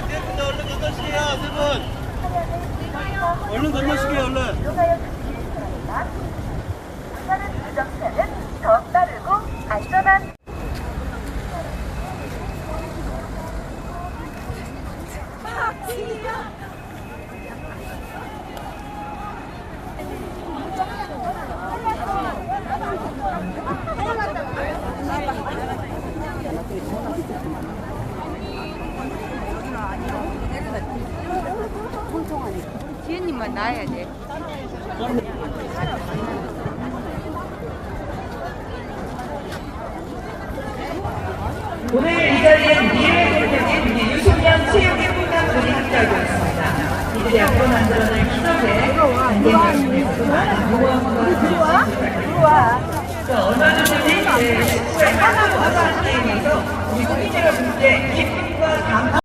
자, 세분들 얼른 건너시게요, 세 분. 얼른 건너시게요, 얼른. 안전한 유정차는 더 빠르고 안전한 아, 진짜. 놔야 돼. 오늘 이 자리엔 미래대표님 우리 유소년 체육예술단들이 함께하고 있습니다. 이들이 앞으로 만들어낼 기적에 지지를 부탁드립니다. 또 얼마 전에 네, 축구의 하나와 하나 게임에서